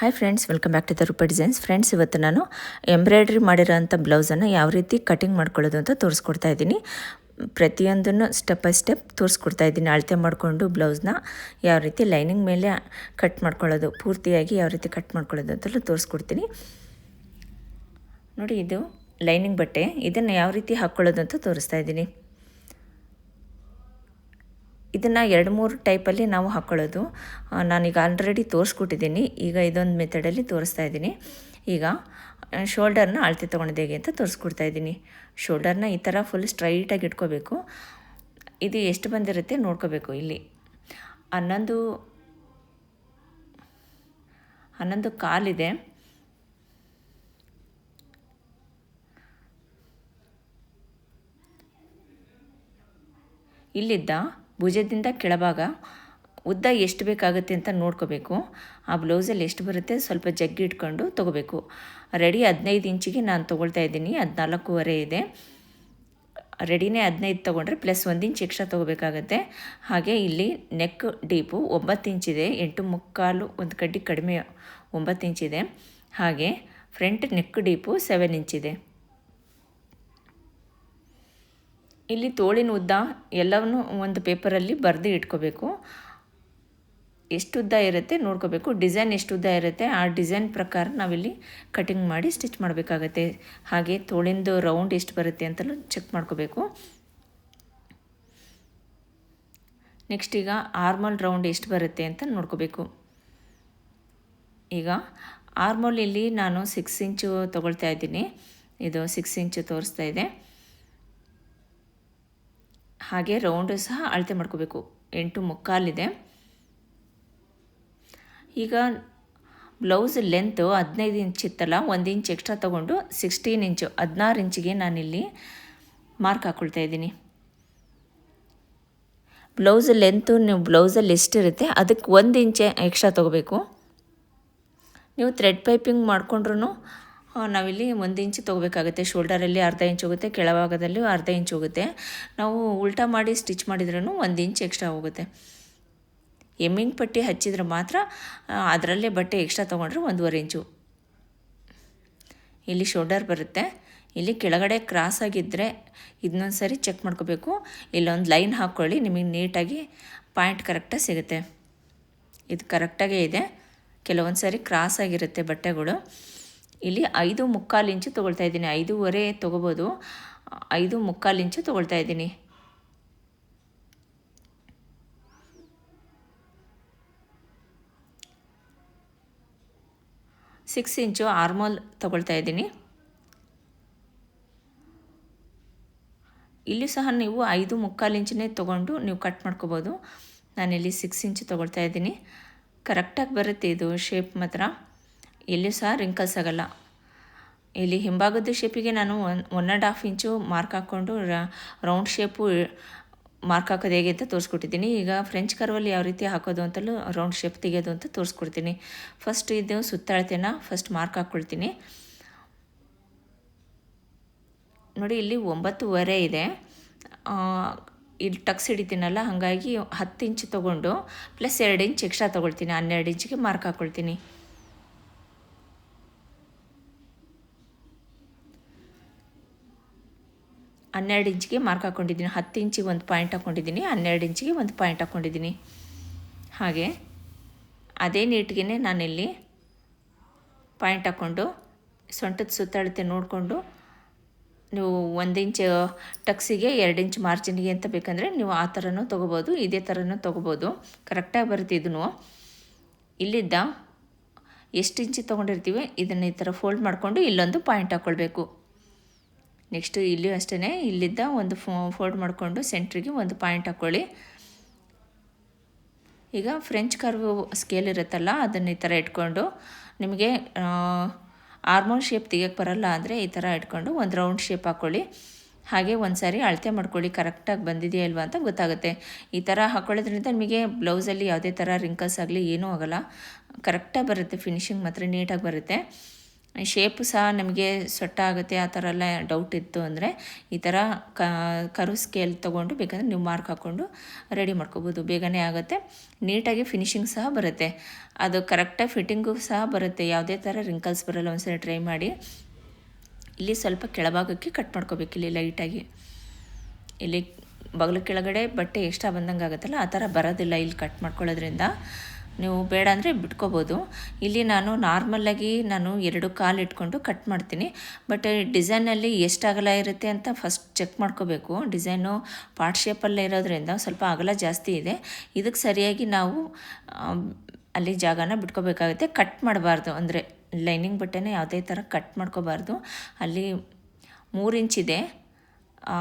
Hi friends welcome back to the Roopa designs friends ಇವತ್ತು ನಾನು embroidery ಮಾಡಿರೋಂಥ ಬ್ಲೌಸನ್ನು ಯಾವ ರೀತಿ ಕಟಿಂಗ್ ಮಾಡ್ಕೊಳ್ಳೋದು ಅಂತ ತೋರಿಸ್ಕೊಡ್ತಾ ಇದ್ದೀನಿ. ಪ್ರತಿಯೊಂದನ್ನು ಸ್ಟೆಪ್ ಬೈ ಸ್ಟೆಪ್ ತೋರಿಸ್ಕೊಡ್ತಾ ಇದ್ದೀನಿ. ಅಳತೆ ಮಾಡಿಕೊಂಡು ಬ್ಲೌಸ್ನ ಯಾವ ರೀತಿ ಲೈನಿಂಗ್ ಮೇಲೆ ಕಟ್ ಮಾಡ್ಕೊಳ್ಳೋದು, ಪೂರ್ತಿಯಾಗಿ ಯಾವ ರೀತಿ ಕಟ್ ಮಾಡ್ಕೊಳ್ಳೋದು ಅಂತೆಲ್ಲ ತೋರಿಸ್ಕೊಡ್ತೀನಿ. ನೋಡಿ ಇದು ಲೈನಿಂಗ್ ಬಟ್ಟೆ. ಇದನ್ನು ಯಾವ ರೀತಿ ಹಾಕ್ಕೊಳ್ಳೋದು ಅಂತ ತೋರಿಸ್ತಾ ಇದ್ದೀನಿ. ಇದನ್ನು ಎರಡು ಮೂರು ಟೈಪಲ್ಲಿ ನಾವು ಹಾಕ್ಕೊಳ್ಳೋದು ನಾನೀಗ ಆಲ್ರೆಡಿ ತೋರಿಸ್ಕೊಟ್ಟಿದ್ದೀನಿ. ಈಗ ಇದೊಂದು ಮೆಥಡಲ್ಲಿ ತೋರಿಸ್ತಾ ಇದ್ದೀನಿ. ಈಗ ಶೋಲ್ಡರ್ನ ಅಳತೆ ತೊಗೊಂಡಿದ್ದು ಹೇಗೆ ಅಂತ ತೋರಿಸ್ಕೊಡ್ತಾ ಇದ್ದೀನಿ. ಶೋಲ್ಡರ್ನ ಈ ಥರ ಫುಲ್ ಸ್ಟ್ರೈಟಾಗಿ ಇಟ್ಕೋಬೇಕು. ಇದು ಎಷ್ಟು ಬಂದಿರುತ್ತೆ ನೋಡ್ಕೋಬೇಕು ಇಲ್ಲಿ. ಹನ್ನೊಂದು ಹನ್ನೊಂದು ಕಾಲಿದೆ. ಇಲ್ಲಿದ್ದ ಭುಜದಿಂದ ಕೆಳಭಾಗ ಉದ್ದ ಎಷ್ಟು ಬೇಕಾಗುತ್ತೆ ಅಂತ ನೋಡ್ಕೋಬೇಕು. ಆ ಬ್ಲೌಸಲ್ಲಿ ಎಷ್ಟು ಬರುತ್ತೆ ಸ್ವಲ್ಪ ಜಗ್ಗಿ ಇಟ್ಕೊಂಡು ತೊಗೋಬೇಕು. ರೆಡಿ ಹದಿನೈದು ಇಂಚಿಗೆ ನಾನು ತೊಗೊಳ್ತಾ ಇದ್ದೀನಿ. ಹದಿನಾಲ್ಕೂವರೆ ಇದೆ. ರೆಡಿನೇ ಹದಿನೈದು ತೊಗೊಂಡ್ರೆ ಪ್ಲಸ್ ಒಂದು ಇಂಚ್ ಎಕ್ಸ್ಟ್ರಾ ತೊಗೋಬೇಕಾಗತ್ತೆ. ಹಾಗೆ ಇಲ್ಲಿ ನೆಕ್ ಡೀಪು ಒಂಬತ್ತು ಇಂಚಿದೆ ಎಂಟು ಮುಕ್ಕಾಲು ಒಂದು ಕಡ್ಡಿ ಕಡಿಮೆ ಒಂಬತ್ತು ಇಂಚಿದೆ ಹಾಗೆ ಫ್ರಂಟ್ ನೆಕ್ ಡೀಪು ಸೆವೆನ್ ಇಂಚಿದೆ ಇಲ್ಲಿ ತೋಳಿನ ಉದ್ದ ಎಲ್ಲವನ್ನು ಒಂದು ಪೇಪರಲ್ಲಿ ಬರೆದು ಇಟ್ಕೋಬೇಕು. ಎಷ್ಟು ಉದ್ದ ಇರುತ್ತೆ ನೋಡ್ಕೋಬೇಕು. ಡಿಸೈನ್ ಎಷ್ಟು ಉದ್ದ ಇರುತ್ತೆ ಆ ಡಿಸೈನ್ ಪ್ರಕಾರ ನಾವಿಲ್ಲಿ ಕಟಿಂಗ್ ಮಾಡಿ ಸ್ಟಿಚ್ ಮಾಡಬೇಕಾಗತ್ತೆ. ಹಾಗೆ ತೋಳಿಂದು ರೌಂಡ್ ಎಷ್ಟು ಬರುತ್ತೆ ಅಂತಲೂ ಚೆಕ್ ಮಾಡ್ಕೋಬೇಕು. ನೆಕ್ಸ್ಟ್ ಈಗ ಆರ್ಮಲ್ ರೌಂಡ್ ಎಷ್ಟು ಬರುತ್ತೆ ಅಂತ ನೋಡ್ಕೋಬೇಕು. ಈಗ ಆರ್ಮಲ್ ಇಲ್ಲಿ ನಾನು ಸಿಕ್ಸ್ ಇಂಚು ತೊಗೊಳ್ತಾ ಇದ್ದೀನಿ. ಇದು ಸಿಕ್ಸ್ ಇಂಚು ತೋರಿಸ್ತಾ ಇದೆ. ಹಾಗೆ ರೌಂಡ್ ಸಹ ಅಳತೆ ಮಾಡ್ಕೋಬೇಕು. ಎಂಟು ಮುಕ್ಕಾಲಿದೆ. ಈಗ ಬ್ಲೌಸ್ ಲೆಂತು ಹದಿನೈದು ಇಂಚ್ ಇತ್ತಲ್ಲ, ಒಂದು ಇಂಚ್ ಎಕ್ಸ್ಟ್ರಾ ತೊಗೊಂಡು ಸಿಕ್ಸ್ಟೀನ್ ಇಂಚು ಹದಿನಾರು ಇಂಚಿಗೆ ನಾನಿಲ್ಲಿ ಮಾರ್ಕ್ ಹಾಕ್ಕೊಳ್ತಾ ಇದ್ದೀನಿ. ಬ್ಲೌಸ್ ಲೆಂತು ನೀವು ಬ್ಲೌಸಲ್ಲಿ ಎಷ್ಟಿರುತ್ತೆ ಅದಕ್ಕೆ ಒಂದು ಇಂಚೆ ಎಕ್ಸ್ಟ್ರಾ ತೊಗೋಬೇಕು. ನೀವು ಥ್ರೆಡ್ ಪೈಪಿಂಗ್ ಮಾಡಿಕೊಂಡ್ರು ನಾವಿಲ್ಲಿ ಒಂದು ಇಂಚು ತೊಗೋಬೇಕಾಗುತ್ತೆ. ಶೋಲ್ಡರಲ್ಲಿ ಅರ್ಧ ಇಂಚು ಹೋಗುತ್ತೆ, ಕೆಳಭಾಗದಲ್ಲಿ ಅರ್ಧ ಇಂಚು ಹೋಗುತ್ತೆ. ನಾವು ಉಲ್ಟಾ ಮಾಡಿ ಸ್ಟಿಚ್ ಮಾಡಿದ್ರೂ ಒಂದು ಇಂಚು ಎಕ್ಸ್ಟ್ರಾ ಹೋಗುತ್ತೆ. ಎಮ್ಮಿಂಗ್ ಪಟ್ಟಿ ಹಚ್ಚಿದ್ರೆ ಮಾತ್ರ ಅದರಲ್ಲೇ ಬಟ್ಟೆ ಎಕ್ಸ್ಟ್ರಾ ತೊಗೊಂಡ್ರೆ ಒಂದೂವರೆ ಇಂಚು. ಇಲ್ಲಿ ಶೋಲ್ಡರ್ ಬರುತ್ತೆ. ಇಲ್ಲಿ ಕೆಳಗಡೆ ಕ್ರಾಸ್ ಆಗಿದ್ದರೆ ಇದನ್ನೊಂದು ಸರಿ ಚೆಕ್ ಮಾಡ್ಕೋಬೇಕು. ಇಲ್ಲೊಂದು ಲೈನ್ ಹಾಕ್ಕೊಳ್ಳಿ ನಿಮಗೆ ನೀಟಾಗಿ ಪಾಯಿಂಟ್ ಕರೆಕ್ಟಾಗಿ ಸಿಗುತ್ತೆ. ಇದು ಕರೆಕ್ಟಾಗೇ ಇದೆ. ಕೆಲವೊಂದು ಸಾರಿ ಕ್ರಾಸ್ ಆಗಿರುತ್ತೆ ಬಟ್ಟೆಗಳು. ಇಲ್ಲಿ ಐದು ಮುಕ್ಕಾಲು ಇಂಚು ತೊಗೊಳ್ತಾ ಇದ್ದೀನಿ. ಐದೂವರೆ ತೊಗೋಬೋದು. ಐದು ಮುಕ್ಕಾಲು ಇಂಚು ತೊಗೊಳ್ತಾ ಇದ್ದೀನಿ. ಸಿಕ್ಸ್ ಇಂಚು ಆರ್ಮೋಲ್ ತೊಗೊಳ್ತಾ ಇದ್ದೀನಿ. ಇಲ್ಲಿ ಸಹ ನೀವು ಐದು ಮುಕ್ಕಾಲು ಇಂಚನೇ ತೊಗೊಂಡು ನೀವು ಕಟ್ ಮಾಡ್ಕೋಬೋದು. ನಾನಿಲ್ಲಿ ಸಿಕ್ಸ್ ಇಂಚು ತೊಗೊಳ್ತಾ ಇದ್ದೀನಿ. ಕರೆಕ್ಟಾಗಿ ಬರುತ್ತೆ ಇದು ಶೇಪ್ ಮಾತ್ರ. ಎಲ್ಲಿಯೂ ಸಹ ರಿಂಕಲ್ಸ್ ಆಗಲ್ಲ. ಇಲ್ಲಿ ಹಿಂಭಾಗದ ಶೇಪಿಗೆ ನಾನು one one and half inch mark ಹಾಕ್ಕೊಂಡು ರೌಂಡ್ ಶೇಪು ಮಾರ್ಕ್ ಹಾಕೋದು ಹೇಗೆ ಅಂತ ತೋರಿಸ್ಕೊಟ್ಟಿದ್ದೀನಿ. ಈಗ ಫ್ರೆಂಚ್ ಕರ್ವಲ್ಲಿ ಯಾವ ರೀತಿ ಹಾಕೋದು ಅಂತಲೂ ರೌಂಡ್ ಶೇಪ್ ತೆಗೆಯೋದು ಅಂತ ತೋರಿಸ್ಕೊಡ್ತೀನಿ. ಫಸ್ಟ್ ಇದು ಸುತ್ತಾಳ್ತೆನ ಫಸ್ಟ್ ಮಾರ್ಕ್ ಹಾಕ್ಕೊಳ್ತೀನಿ. ನೋಡಿ ಇಲ್ಲಿ ಒಂಬತ್ತುವರೆ ಇದೆ. ಇಲ್ಲಿ ಟಕ್ಸ್ ಹಿಡಿತೀನಲ್ಲ ಹಾಗಾಗಿ ಹತ್ತು ಇಂಚ್ ತೊಗೊಂಡು ಪ್ಲಸ್ ಎರಡು ಇಂಚ್ ಎಕ್ಸ್ಟ್ರಾ ತೊಗೊಳ್ತೀನಿ. ಹನ್ನೆರಡು ಇಂಚಿಗೆ ಮಾರ್ಕ್ ಹಾಕ್ಕೊಳ್ತೀನಿ. ಹನ್ನೆರಡು ಇಂಚಿಗೆ ಮಾರ್ಕ್ ಹಾಕ್ಕೊಂಡಿದ್ದೀನಿ ಹತ್ತು ಇಂಚಿಗೆ ಒಂದು ಪಾಯಿಂಟ್ ಹಾಕ್ಕೊಂಡಿದ್ದೀನಿ ಹನ್ನೆರಡು ಇಂಚಿಗೆ ಒಂದು ಪಾಯಿಂಟ್ ಹಾಕ್ಕೊಂಡಿದ್ದೀನಿ ಹಾಗೆ ಅದೇ ನೀಟ್ಗೆ ನಾನಿಲ್ಲಿ ಪಾಯಿಂಟ್ ಹಾಕ್ಕೊಂಡು ಸೊಂಟದ ಸುತ್ತಳತೆ ನೋಡಿಕೊಂಡು ನೀವು ಒಂದು ಇಂಚ್ ಟಕ್ಸಿಗೆ ಎರಡು ಇಂಚ್ ಮಾರ್ಜಿನ್ಗೆ ಅಂತ ಬೇಕಂದರೆ ನೀವು ಆ ಥರನೂ ತೊಗೋಬೋದು, ಇದೇ ಥರನೂ ತೊಗೋಬೋದು. ಕರೆಕ್ಟಾಗಿ ಬರುತ್ತೆ ಇದನ್ನು ಇಲ್ಲಿದ್ದ ಎಷ್ಟು ಇಂಚಿ ತೊಗೊಂಡಿರ್ತೀವಿ, ಇದನ್ನು ಈ ಥರ ಫೋಲ್ಡ್ ಮಾಡಿಕೊಂಡು ಇಲ್ಲೊಂದು ಪಾಯಿಂಟ್ ಹಾಕ್ಕೊಳ್ಬೇಕು ನೆಕ್ಸ್ಟು ಇಲ್ಲಿಯೂ ಅಷ್ಟೇ ಇಲ್ಲಿದ್ದ ಒಂದು ಫೋಲ್ಡ್ ಮಾಡಿಕೊಂಡು ಸೆಂಟ್ರಿಗೆ ಒಂದು ಪಾಯಿಂಟ್ ಹಾಕ್ಕೊಳ್ಳಿ. ಈಗ ಫ್ರೆಂಚ್ ಕರ್ವ್ ಸ್ಕೇಲ್ ಇರುತ್ತಲ್ಲ, ಅದನ್ನು ಈ ಥರ ಇಟ್ಕೊಂಡು ನಿಮಗೆ ಆರ್ಮೋನ್ ಶೇಪ್ ತೆಗಿಯೋಕ್ಕೆ ಬರಲ್ಲ ಅಂದರೆ ಈ ಥರ ಇಟ್ಕೊಂಡು ಒಂದು ರೌಂಡ್ ಶೇಪ್ ಹಾಕ್ಕೊಳ್ಳಿ. ಹಾಗೆ ಒಂದು ಸಾರಿ ಅಳತೆ ಮಾಡ್ಕೊಳ್ಳಿ, ಕರೆಕ್ಟಾಗಿ ಬಂದಿದೆಯಾ ಇಲ್ವಾ ಅಂತ ಗೊತ್ತಾಗುತ್ತೆ. ಈ ಥರ ಹಾಕ್ಕೊಳ್ಳೋದ್ರಿಂದ ನಿಮಗೆ ಬ್ಲೌಸಲ್ಲಿ ಯಾವುದೇ ಥರ ರಿಂಕಲ್ಸ್ ಆಗಲಿ ಏನೂ ಆಗೋಲ್ಲ. ಕರೆಕ್ಟಾಗಿ ಬರುತ್ತೆ ಫಿನಿಶಿಂಗ್ ಮಾತ್ರ ನೀಟಾಗಿ ಬರುತ್ತೆ. ಶೇಪು ಸಹ ನಮಗೆ ಸೊಟ್ಟ ಆಗುತ್ತೆ, ಆ ಥರ ಎಲ್ಲ ಡೌಟ್ ಇತ್ತು ಅಂದರೆ ಈ ಥರ ಕರು ಸ್ಕೇಲ್ ತೊಗೊಂಡು ಬೇಕಂದರೆ ನೀವು ಮಾರ್ಕ್ ಹಾಕ್ಕೊಂಡು ರೆಡಿ ಮಾಡ್ಕೋಬೋದು. ಬೇಗನೆ ಆಗುತ್ತೆ. ನೀಟಾಗಿ ಫಿನಿಶಿಂಗ್ ಸಹ ಬರುತ್ತೆ. ಅದು ಕರೆಕ್ಟಾಗಿ ಫಿಟ್ಟಿಂಗು ಸಹ ಬರುತ್ತೆ. ಯಾವುದೇ ಥರ ರಿಂಕಲ್ಸ್ ಬರಲ್ಲ, ಒಂದ್ಸರಿ ಟ್ರೈ ಮಾಡಿ. ಇಲ್ಲಿ ಸ್ವಲ್ಪ ಕೆಳಭಾಗಕ್ಕೆ ಕಟ್ ಮಾಡ್ಕೋಬೇಕು, ಇಲ್ಲಿ ಲೈಟಾಗಿ ಇಲ್ಲಿ ಬಗಲು ಕೆಳಗಡೆ ಬಟ್ಟೆ ಎಕ್ಸ್ಟ್ರಾ ಬಂದಂಗೆ ಆಗುತ್ತಲ್ಲ ಆ ಥರ ಬರೋದಿಲ್ಲ ಇಲ್ಲಿ ಕಟ್ ಮಾಡ್ಕೊಳ್ಳೋದ್ರಿಂದ. ನೀವು ಬೇಡ ಅಂದರೆ ಬಿಟ್ಕೋಬೋದು. ಇಲ್ಲಿ ನಾನು ನಾರ್ಮಲ್ಲಾಗಿ ನಾನು ಎರಡು ಕಾಲು ಇಟ್ಕೊಂಡು ಕಟ್ ಮಾಡ್ತೀನಿ. ಬಟ್ ಡಿಸೈನಲ್ಲಿ ಎಷ್ಟು ಅಗಲ ಇರುತ್ತೆ ಅಂತ ಫಸ್ಟ್ ಚೆಕ್ ಮಾಡ್ಕೋಬೇಕು. ಡಿಸೈನು ಪಾರ್ಟ್ ಶೇಪಲ್ಲೇ ಇರೋದ್ರಿಂದ ಸ್ವಲ್ಪ ಅಗಲ ಜಾಸ್ತಿ ಇದೆ. ಇದಕ್ಕೆ ಸರಿಯಾಗಿ ನಾವು ಅಲ್ಲಿ ಜಾಗನ ಬಿಟ್ಕೋಬೇಕಾಗುತ್ತೆ. ಕಟ್ ಮಾಡಬಾರ್ದು. ಅಂದರೆ ಲೈನಿಂಗ್ ಬಟ್ಟೆನೇ ಯಾವುದೇ ಥರ ಕಟ್ ಮಾಡ್ಕೋಬಾರ್ದು. ಅಲ್ಲಿ ಮೂರು ಇಂಚಿದೆ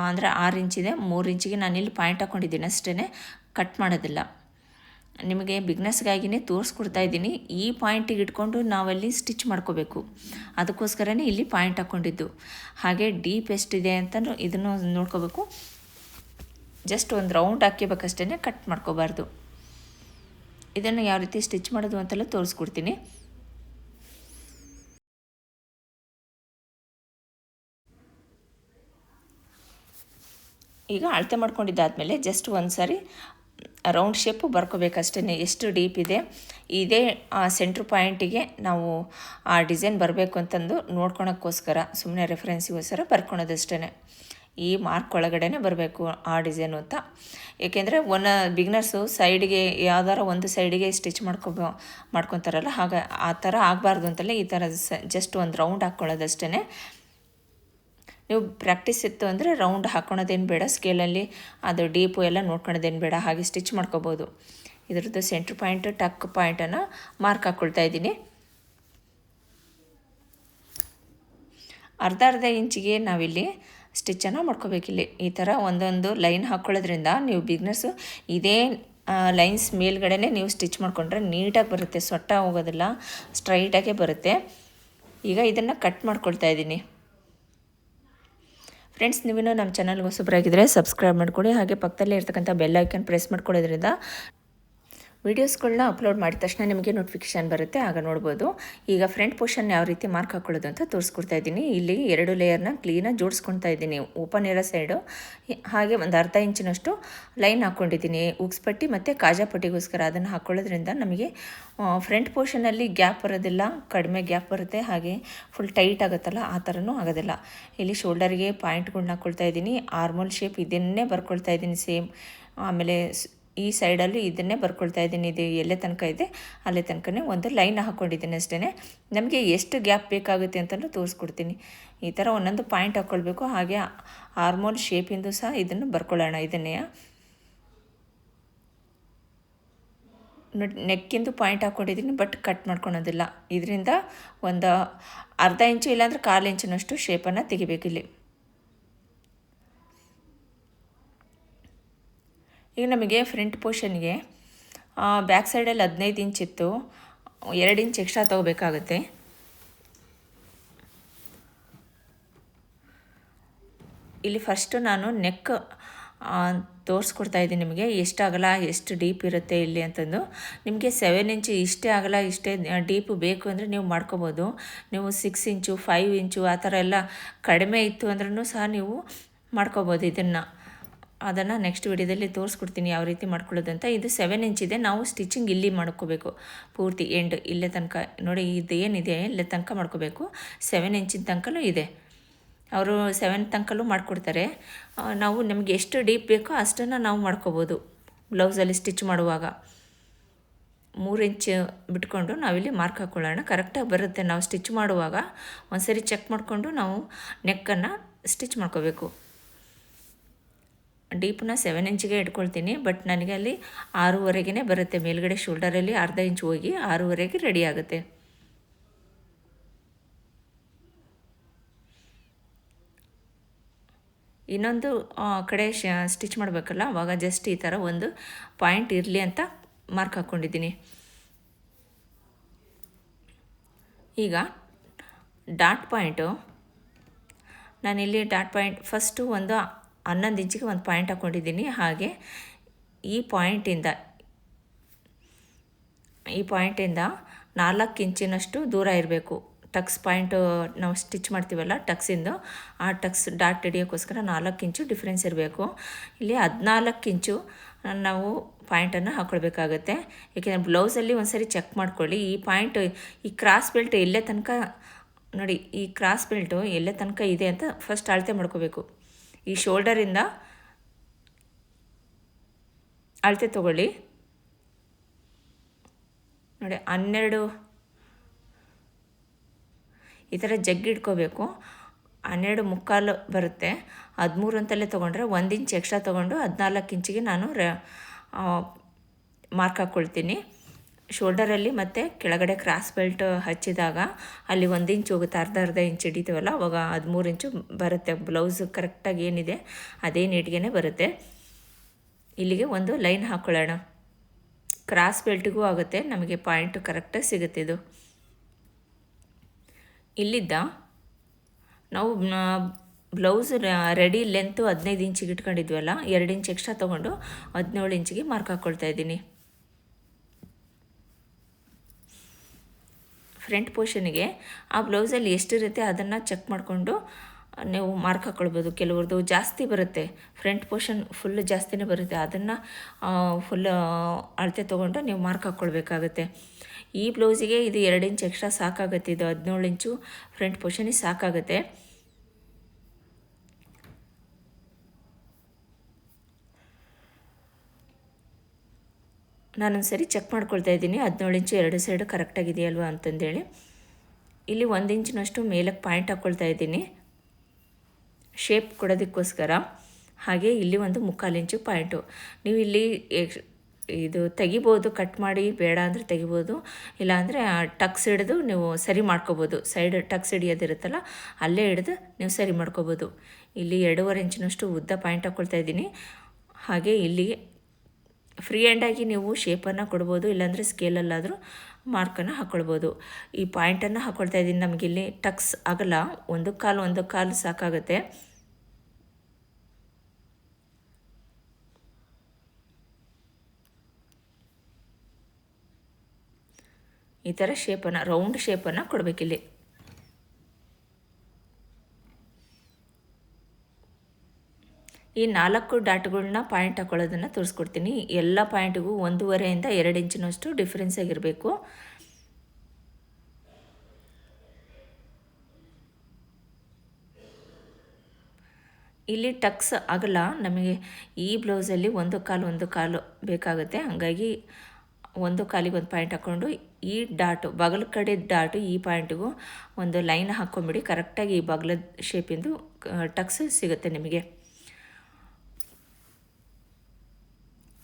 ಅಂದರೆ ಆರು ಇಂಚಿದೆ ಮೂರು ಇಂಚಿಗೆ ನಾನಿಲ್ಲಿ ಪಾಯಿಂಟ್ ಹಾಕ್ಕೊಂಡಿದ್ದೀನಿ ಅಷ್ಟೇ ಕಟ್ ಮಾಡೋದಿಲ್ಲ. ನಿಮಗೆ ಬಿಗ್ನೆಸ್ಗಾಗಿಯೇ ತೋರಿಸ್ಕೊಡ್ತಾ ಇದ್ದೀನಿ. ಈ ಪಾಯಿಂಟಿಗೆ ಇಟ್ಕೊಂಡು ನಾವಲ್ಲಿ ಸ್ಟಿಚ್ ಮಾಡ್ಕೋಬೇಕು. ಅದಕ್ಕೋಸ್ಕರನೇ ಇಲ್ಲಿ ಪಾಯಿಂಟ್ ಹಾಕ್ಕೊಂಡಿದ್ದು ಹಾಗೆ ಡೀಪ್ ಎಷ್ಟಿದೆ ಅಂತ ಇದನ್ನು ನೋಡ್ಕೋಬೇಕು. ಜಸ್ಟ್ ಒಂದು ರೌಂಡ್ ಹಾಕಿಬೇಕಷ್ಟೇ ಕಟ್ ಮಾಡ್ಕೋಬಾರ್ದು. ಇದನ್ನು ಯಾವ ರೀತಿ ಸ್ಟಿಚ್ ಮಾಡೋದು ಅಂತೆಲ್ಲ ತೋರಿಸ್ಕೊಡ್ತೀನಿ. ಈಗ ಅಳತೆ ಮಾಡ್ಕೊಂಡಿದ್ದಾದಮೇಲೆ ಜಸ್ಟ್ ಒಂದು ಸಾರಿ ರೌಂಡ್ ಶೇಪು ಬರ್ಕೋಬೇಕಷ್ಟೇ ಎಷ್ಟು ಡೀಪ್ ಇದೆ, ಇದೇ ಸೆಂಟ್ರ್ ಪಾಯಿಂಟಿಗೆ ನಾವು ಆ ಡಿಸೈನ್ ಬರಬೇಕು ಅಂತಂದು ನೋಡ್ಕೊಳಕ್ಕೋಸ್ಕರ ಸುಮ್ಮನೆ ರೆಫರೆನ್ಸಿಗೋಸ್ಕರ ಬರ್ಕೊಳೋದಷ್ಟೇ ಈ ಮಾರ್ಕ್ ಒಳಗಡೆ ಬರಬೇಕು ಆ ಡಿಸೈನು ಅಂತ. ಏಕೆಂದರೆ ಒನ್ ಬಿಗ್ನರ್ಸು ಸೈಡಿಗೆ ಯಾವ್ದಾರ ಒಂದು ಸೈಡಿಗೆ ಸ್ಟಿಚ್ ಮಾಡ್ಕೊ, ಮಾಡ್ಕೊತಾರಲ್ಲ, ಹಾಗೆ ಆ ಥರ ಆಗಬಾರ್ದು ಅಂತಲೇ ಈ ಥರ ಜಸ್ಟ್ ಒಂದು ರೌಂಡ್ ಹಾಕ್ಕೊಳ್ಳೋದಷ್ಟೇ ನೀವು ಪ್ರಾಕ್ಟೀಸ್ ಇತ್ತು ಅಂದರೆ ರೌಂಡ್ ಹಾಕ್ಕೊಳೋದೇನು ಬೇಡ ಸ್ಕೇಲಲ್ಲಿ ಅದು ಡೀಪು ಎಲ್ಲ ನೋಡ್ಕೊಳೋದೇನು ಬೇಡ, ಹಾಗೆ ಸ್ಟಿಚ್ ಮಾಡ್ಕೋಬೋದು. ಇದ್ರದ್ದು ಸೆಂಟ್ರ್ ಪಾಯಿಂಟ್ ಟಕ್ ಪಾಯಿಂಟನ್ನು ಮಾರ್ಕ್ ಹಾಕ್ಕೊಳ್ತಾ ಇದ್ದೀನಿ. ಅರ್ಧ ಅರ್ಧ ಇಂಚಿಗೆ ನಾವಿಲ್ಲಿ ಸ್ಟಿಚ್ಚನ್ನು ಮಾಡ್ಕೋಬೇಕಿಲ್ಲಿ. ಈ ಥರ ಒಂದೊಂದು ಲೈನ್ ಹಾಕ್ಕೊಳ್ಳೋದ್ರಿಂದ ನೀವು ಬಿಗ್ನೆಸ್ಸು ಇದೇ ಲೈನ್ಸ್ ಮೇಲ್ಗಡೆ ನೀವು ಸ್ಟಿಚ್ ಮಾಡಿಕೊಂಡ್ರೆ ನೀಟಾಗಿ ಬರುತ್ತೆ, ಸೊಟ್ಟ ಹೋಗೋದಿಲ್ಲ ಸ್ಟ್ರೈಟಾಗೆ ಬರುತ್ತೆ. ಈಗ ಇದನ್ನು ಕಟ್ ಮಾಡ್ಕೊಳ್ತಾ ಇದ್ದೀನಿ. ಫ್ರೆಂಡ್ಸ್ ನೀವೇನೋ ನಮ್ಮ ಚಾನಲ್ಗೆ ಹೊಸಬ್ರಾಗಿದ್ದರೆ ಸಬ್ಸ್ಕ್ರೈಬ್ ಮಾಡಿಕೊಡಿ ಹಾಗೆ ಪಕ್ಕದಲ್ಲೇ ಇರ್ತಕ್ಕಂಥ ಬೆಲ್ ಐಕನ್ ಪ್ರೆಸ್ ಮಾಡ್ಕೊಳ್ಳೋದ್ರಿಂದ ವೀಡಿಯೋಸ್ಗಳನ್ನ ಅಪ್ಲೋಡ್ ಮಾಡಿದ ತಕ್ಷಣ ನಿಮಗೆ ನೋಟಿಫಿಕೇಶನ್ ಬರುತ್ತೆ, ಆಗ ನೋಡ್ಬೋದು. ಈಗ ಫ್ರಂಟ್ ಪೋರ್ಷನ್ ಯಾವ ರೀತಿ ಮಾರ್ಕ್ ಹಾಕೊಳ್ಳೋದು ಅಂತ ತೋರಿಸ್ಕೊಡ್ತಾ ಇದ್ದೀನಿ. ಇಲ್ಲಿ ಎರಡು ಲೇಯರ್ನ ಕ್ಲೀನಾಗಿ ಜೋಡಿಸ್ಕೊಳ್ತಾ ಇದ್ದೀನಿ. ಓಪನ್ ಇರೋ ಸೈಡು ಹಾಗೆ ಒಂದು ಅರ್ಧ ಇಂಚಿನಷ್ಟು ಲೈನ್ ಹಾಕ್ಕೊಂಡಿದ್ದೀನಿ. ಉಗ್ಸ್ಪಟ್ಟಿ ಮತ್ತು ಕಾಜಾಪಟ್ಟಿಗೋಸ್ಕರ ಅದನ್ನು ಹಾಕ್ಕೊಳ್ಳೋದ್ರಿಂದ ನಮಗೆ ಫ್ರಂಟ್ ಪೋರ್ಷನಲ್ಲಿ ಗ್ಯಾಪ್ ಬರೋದಿಲ್ಲ. ಕಡಿಮೆ ಗ್ಯಾಪ್ ಬರುತ್ತೆ. ಹಾಗೆ ಫುಲ್ ಟೈಟ್ ಆಗುತ್ತಲ್ಲ, ಆ ಥರನೂ ಆಗೋದಿಲ್ಲ. ಇಲ್ಲಿ ಶೋಲ್ಡರ್ಗೆ ಪಾಯಿಂಟ್ಗಳನ್ನ ಹಾಕ್ಕೊಳ್ತಾ ಇದ್ದೀನಿ. ಆರ್ಮೋಲ್ ಶೇಪ್ ಇದನ್ನೇ ಬರ್ಕೊಳ್ತಾ ಇದ್ದೀನಿ ಸೇಮ್ ಆಮೇಲೆ ಈ ಸೈಡಲ್ಲಿ ಇದನ್ನೇ ಬರ್ಕೊಳ್ತಾ ಇದ್ದೀನಿ. ಇದು ಎಲ್ಲೇ ತನಕ ಇದೆ. ಅಲ್ಲೇ ತನಕನೇ ಒಂದು ಲೈನ್ ಹಾಕ್ಕೊಂಡಿದ್ದೀನಿ ಅಷ್ಟೇ ನಮಗೆ ಎಷ್ಟು ಗ್ಯಾಪ್ ಬೇಕಾಗುತ್ತೆ ಅಂತಲೂ ತೋರಿಸ್ಕೊಡ್ತೀನಿ. ಈ ಥರ ಒಂದೊಂದು ಪಾಯಿಂಟ್ ಹಾಕ್ಕೊಳ್ಬೇಕು ಹಾಗೆ ಹಾರ್ಮೋನ್ ಶೇಪಿಂದು ಸಹ ಇದನ್ನು ಬರ್ಕೊಳ್ಳೋಣ ಇದನ್ನೇ. ನೆಕ್ಕಿಂದು ಪಾಯಿಂಟ್ ಹಾಕ್ಕೊಂಡಿದ್ದೀನಿ ಬಟ್ ಕಟ್ ಮಾಡ್ಕೊಳೋದಿಲ್ಲ. ಇದರಿಂದ ಒಂದು ಅರ್ಧ ಇಂಚು ಇಲ್ಲಾಂದ್ರೆ ಕಾಲು ಇಂಚಿನಷ್ಟು ಶೇಪನ್ನು ತೆಗಿಬೇಕಿಲ್ಲಿ. ಈಗ ನಮಗೆ ಫ್ರಂಟ್ ಪೋರ್ಷನ್ಗೆ ಬ್ಯಾಕ್ ಸೈಡಲ್ಲಿ ಹದಿನೈದು ಇಂಚ್ ಇತ್ತು. ಎರಡು ಇಂಚ್ ಎಕ್ಸ್ಟ್ರಾ ತೊಗೋಬೇಕಾಗುತ್ತೆ. ಇಲ್ಲಿ ಫಸ್ಟು ನಾನು ನೆಕ್ ತೋರಿಸ್ಕೊಡ್ತಾ ಇದ್ದೀನಿ ನಿಮಗೆ. ಎಷ್ಟು ಆಗಲ್ಲ ಎಷ್ಟು ಡೀಪ್ ಇರುತ್ತೆ ಇಲ್ಲಿ ಅಂತಂದು. ನಿಮಗೆ ಸೆವೆನ್ ಇಂಚು ಇಷ್ಟೇ ಆಗಲ್ಲ ಇಷ್ಟೇ ಡೀಪು ಬೇಕು ಅಂದರೆ ನೀವು ಮಾಡ್ಕೋಬೋದು. ನೀವು ಸಿಕ್ಸ್ ಇಂಚು ಫೈವ್ ಇಂಚು ಆ ಥರ ಎಲ್ಲ ಕಡಿಮೆ ಇತ್ತು ಅಂದ್ರೂ ಸಹ ನೀವು ಮಾಡ್ಕೋಬೋದು ಇದನ್ನು. ಅದನ್ನು ನೆಕ್ಸ್ಟ್ ವಿಡಿಯೋದಲ್ಲಿ ತೋರಿಸ್ಕೊಡ್ತೀನಿ ಯಾವ ರೀತಿ ಮಾಡ್ಕೊಳ್ಳೋದು ಅಂತ. ಇದು ಸೆವೆನ್ ಇಂಚ್ ಇದೆ. ನಾವು ಸ್ಟಿಚಿಂಗ್ ಇಲ್ಲಿ ಮಾಡ್ಕೋಬೇಕು. ಪೂರ್ತಿ ಎಂಡ್ ಇಲ್ಲೇ ತನಕ, ನೋಡಿ ಇದು ಏನಿದೆ, ಇಲ್ಲೇ ತನಕ ಮಾಡ್ಕೋಬೇಕು. ಸೆವೆನ್ ಇಂಚಿನ ತನಕನೂ ಇದೆ. ಅವರು ಸೆವೆನ್ ತನಕಲ್ಲೂ ಮಾಡಿಕೊಡ್ತಾರೆ. ನಾವು ನಮಗೆ ಎಷ್ಟು ಡೀಪ್ ಬೇಕೋ ಅಷ್ಟನ್ನು ನಾವು ಮಾಡ್ಕೋಬೋದು. ಬ್ಲೌಸಲ್ಲಿ ಸ್ಟಿಚ್ ಮಾಡುವಾಗ. ಮೂರು ಇಂಚ್ ಬಿಟ್ಕೊಂಡು ನಾವಿಲ್ಲಿ ಮಾರ್ಕ್ ಹಾಕ್ಕೊಳ್ಳೋಣ ಕರೆಕ್ಟಾಗಿ ಬರುತ್ತೆ. ನಾವು ಸ್ಟಿಚ್ ಮಾಡುವಾಗ ಒಂದು ಸರಿ ಚೆಕ್ ಮಾಡಿಕೊಂಡು ನಾವು ನೆಕ್ಕನ್ನು ಸ್ಟಿಚ್ ಮಾಡ್ಕೋಬೇಕು. ಡೀಪ್ನ ಸೆವೆನ್ ಇಂಚಿಗೆ ಇಟ್ಕೊಳ್ತೀನಿ ಬಟ್ ನನಗೆ ಅಲ್ಲಿ ಆರೂವರೆಗೆ ಬರುತ್ತೆ. ಮೇಲ್ಗಡೆ ಶೋಲ್ಡರಲ್ಲಿ ಅರ್ಧ ಇಂಚ್ ಹೋಗಿ ಆರೂವರೆಗೆ ರೆಡಿ ಆಗುತ್ತೆ. ಇನ್ನೊಂದು ಕಡೆ ಸ್ಟಿಚ್ ಮಾಡಬೇಕಲ್ಲ, ಅವಾಗ ಜಸ್ಟ್ ಈ ಥರ ಒಂದು ಪಾಯಿಂಟ್ ಇರಲಿ ಅಂತ ಮಾರ್ಕ್ ಹಾಕ್ಕೊಂಡಿದ್ದೀನಿ ಈಗ ಡಾಟ್ ಪಾಯಿಂಟು ನಾನಿಲ್ಲಿ ಡಾಟ್ ಪಾಯಿಂಟ್ ಫಸ್ಟು ಒಂದು ಹನ್ನೊಂದು ಇಂಚಿಗೆ ಒಂದು ಪಾಯಿಂಟ್ ಹಾಕ್ಕೊಂಡಿದ್ದೀನಿ ಹಾಗೆ ಈ ಪಾಯಿಂಟಿಂದ ಈ ಪಾಯಿಂಟಿಂದ ನಾಲ್ಕು ಇಂಚಿನಷ್ಟು ದೂರ ಇರಬೇಕು. ಟಕ್ಸ್ ಪಾಯಿಂಟು ನಾವು ಸ್ಟಿಚ್ ಮಾಡ್ತೀವಲ್ಲ ಟಕ್ಸಿಂದು, ಆ ಟಕ್ಸ್ ಡಾಟ್ ಹಿಡಿಯೋಕ್ಕೋಸ್ಕರ ನಾಲ್ಕು ಇಂಚು ಡಿಫ್ರೆನ್ಸ್ ಇರಬೇಕು. ಇಲ್ಲಿ ಹದಿನಾಲ್ಕು ಇಂಚು ನಾವು ಪಾಯಿಂಟನ್ನು ಹಾಕ್ಕೊಳ್ಬೇಕಾಗತ್ತೆ ಏಕೆಂದರೆ ಬ್ಲೌಸಲ್ಲಿ ಒಂದ್ಸರಿ ಚೆಕ್ ಮಾಡ್ಕೊಳ್ಳಿ. ಈ ಪಾಯಿಂಟ್, ಈ ಕ್ರಾಸ್ ಬೆಲ್ಟ್ ಎಲ್ಲೇ ತನಕ, ನೋಡಿ, ಈ ಕ್ರಾಸ್ ಬೆಲ್ಟು ಎಲ್ಲೇ ತನಕ ಇದೆ ಅಂತ ಫಸ್ಟ್ ಅಳತೆ ಮಾಡ್ಕೋಬೇಕು. ಈ ಶೋಲ್ಡರಿಂದ ಅಳತೆ ತಗೊಳ್ಳಿ. ನೋಡಿ, ಹನ್ನೆರಡು ಈ ಥರ ಜಗ್ಗಿ ಇಟ್ಕೋಬೇಕು. ಹನ್ನೆರಡು ಮುಕ್ಕಾಲು ಬರುತ್ತೆ. ಹದಿಮೂರು ಅಂತಲೇ ತೊಗೊಂಡ್ರೆ ಒಂದು ಇಂಚ್ ಎಕ್ಸ್ಟ್ರಾ ತೊಗೊಂಡು ಹದಿನಾಲ್ಕು ಇಂಚಿಗೆ ನಾನು ರ ಮಾರ್ಕ್ ಹಾಕ್ಕೊಳ್ತೀನಿ. ಶೋಲ್ಡರಲ್ಲಿ ಮತ್ತು ಕೆಳಗಡೆ ಕ್ರಾಸ್ ಬೆಲ್ಟ್ ಹಚ್ಚಿದಾಗ ಅಲ್ಲಿ ಒಂದು ಇಂಚು ಹೋಗುತ್ತೆ, ಅರ್ಧ ಅರ್ಧ ಇಂಚು ಹಿಡಿತೀವಲ್ಲ, ಅವಾಗ ಹದಿಮೂರು ಇಂಚು ಬರುತ್ತೆ. ಬ್ಲೌಸ್ ಕರೆಕ್ಟಾಗಿ ಏನಿದೆ, ಅದೇ ನೀಟ್ಗೆ ಬರುತ್ತೆ. ಇಲ್ಲಿಗೆ ಒಂದು ಲೈನ್ ಹಾಕ್ಕೊಳ್ಳೋಣ ಕ್ರಾಸ್ ಬೆಲ್ಟಿಗೂ ಆಗುತ್ತೆ, ನಮಗೆ ಪಾಯಿಂಟ್ ಕರೆಕ್ಟಾಗಿ ಸಿಗುತ್ತೆ ಇದು. ಇಲ್ಲಿದ್ದ ನಾವು ಬ್ಲೌಸ್ ರೆಡಿ ಲೆಂತು ಹದಿನೈದು ಇಂಚಿಗೆ ಇಟ್ಕೊಂಡಿದ್ವಲ್ಲ, ಎರಡು ಇಂಚ್ ಎಕ್ಸ್ಟ್ರಾ ತೊಗೊಂಡು ಹದಿನೇಳು ಇಂಚಿಗೆ ಮಾರ್ಕ್ ಹಾಕ್ಕೊಳ್ತಾ ಇದ್ದೀನಿ. ಫ್ರಂಟ್ ಪೋರ್ಷನಿಗೆ ಆ ಬ್ಲೌಸಲ್ಲಿ ಎಷ್ಟಿರುತ್ತೆ ಅದನ್ನು ಚೆಕ್ ಮಾಡಿಕೊಂಡು ನೀವು ಮಾರ್ಕ್ ಹಾಕ್ಕೊಳ್ಬೋದು ಕೆಲವ್ರದ್ದು ಜಾಸ್ತಿ ಬರುತ್ತೆ. ಫ್ರಂಟ್ ಪೋರ್ಷನ್ ಫುಲ್ ಜಾಸ್ತಿನೇ ಬರುತ್ತೆ. ಅದನ್ನು ಫುಲ್ ಅಳತೆ ತೊಗೊಂಡು ನೀವು ಮಾರ್ಕ್ ಹಾಕ್ಕೊಳ್ಬೇಕಾಗತ್ತೆ ಈ ಬ್ಲೌಸಿಗೆ ಇದು ಎರಡು ಇಂಚ್ ಎಕ್ಸ್ಟ್ರಾ ಸಾಕಾಗುತ್ತೆ. ಇದು ಹದಿನೇಳು ಇಂಚು ಫ್ರಂಟ್ ಪೋರ್ಷನಿಗೆ ಸಾಕಾಗುತ್ತೆ. ನಾನೊಂದು ಸರಿ ಚೆಕ್ ಮಾಡ್ಕೊಳ್ತಾ ಇದ್ದೀನಿ. ಹದಿನೇಳು ಇಂಚು ಎರಡು ಸೈಡು ಕರೆಕ್ಟಾಗಿದೆಯಲ್ವ ಅಂತಂದೇಳಿ. ಇಲ್ಲಿ ಒಂದು ಇಂಚಿನಷ್ಟು ಮೇಲಕ್ಕೆ ಪಾಯಿಂಟ್ ಹಾಕ್ಕೊಳ್ತಾ ಇದ್ದೀನಿ. ಶೇಪ್ ಕೊಡೋದಕ್ಕೋಸ್ಕರ. ಹಾಗೆ ಇಲ್ಲಿ ಒಂದು ಮುಕ್ಕಾಲು ಇಂಚು ಪಾಯಿಂಟು ನೀವು ಇಲ್ಲಿ ಇದು ತೆಗಿಬೋದು ಕಟ್ ಮಾಡಿ, ಬೇಡ ಅಂದರೆ ತೆಗಿಬೋದು. ಇಲ್ಲಾಂದರೆ ಟಕ್ಸ್ ಹಿಡಿದು ನೀವು ಸರಿ ಮಾಡ್ಕೋಬೋದು. ಸೈಡ್ ಟಕ್ಸ್ ಹಿಡಿಯೋದಿರುತ್ತಲ್ಲ ಅಲ್ಲೇ ಹಿಡಿದು ನೀವು ಸರಿ ಮಾಡ್ಕೋಬೋದು. ಇಲ್ಲಿ ಎರಡೂವರೆ ಇಂಚಿನಷ್ಟು ಉದ್ದ ಪಾಯಿಂಟ್ ಹಾಕ್ಕೊಳ್ತಾ ಇದ್ದೀನಿ. ಹಾಗೆ ಇಲ್ಲಿ ಫ್ರೀ ಹ್ಯಾಂಡಾಗಿ ನೀವು ಶೇಪನ್ನು ಕೊಡ್ಬೋದು, ಇಲ್ಲಾಂದರೆ ಸ್ಕೇಲಲ್ಲಾದರೂ ಮಾರ್ಕನ್ನು ಹಾಕ್ಕೊಳ್ಬೋದು ಈ ಪಾಯಿಂಟನ್ನು ಹಾಕ್ಕೊಳ್ತಾ ಇದ್ದೀನಿ ನಮಗಿಲ್ಲಿ ಟಕ್ಸ್ ಆಗಲ್ಲ, ಒಂದು ಕಾಲು ಒಂದು ಕಾಲು ಸಾಕಾಗುತ್ತೆ. ಈ ಥರ ಶೇಪನ್ನು ರೌಂಡ್ ಶೇಪನ್ನು ಕೊಡಬೇಕಿಲ್ಲಿ. ಈ ನಾಲ್ಕು ಡಾಟ್ಗಳನ್ನ ಪಾಯಿಂಟ್ ಹಾಕೊಳ್ಳೋದನ್ನು ತೋರಿಸ್ಕೊಡ್ತೀನಿ. ಎಲ್ಲ ಪಾಯಿಂಟ್ಗೂ ಒಂದೂವರೆಯಿಂದ ಎರಡು ಇಂಚಿನಷ್ಟು ಡಿಫ್ರೆನ್ಸ್ ಆಗಿರಬೇಕು. ಇಲ್ಲಿ ಟಕ್ಸ್ ಆಗಲ್ಲ. ನಮಗೆ ಈ ಬ್ಲೌಸಲ್ಲಿ ಒಂದು ಕಾಲು ಒಂದು ಕಾಲು ಬೇಕಾಗುತ್ತೆ. ಹಾಗಾಗಿ ಒಂದು ಕಾಲಿಗೆ ಒಂದು ಪಾಯಿಂಟ್ ಹಾಕ್ಕೊಂಡು ಈ ಡಾಟು, ಬಗಲ ಕಡೆ ಡಾಟು ಈ ಪಾಯಿಂಟಿಗೂ ಒಂದು ಲೈನ್ ಹಾಕ್ಕೊಂಬಿಡಿ. ಕರೆಕ್ಟಾಗಿ ಈ ಬಗಲದ ಶೇಪಿಂದು ಟಕ್ಸ್ ಸಿಗುತ್ತೆ ನಿಮಗೆ.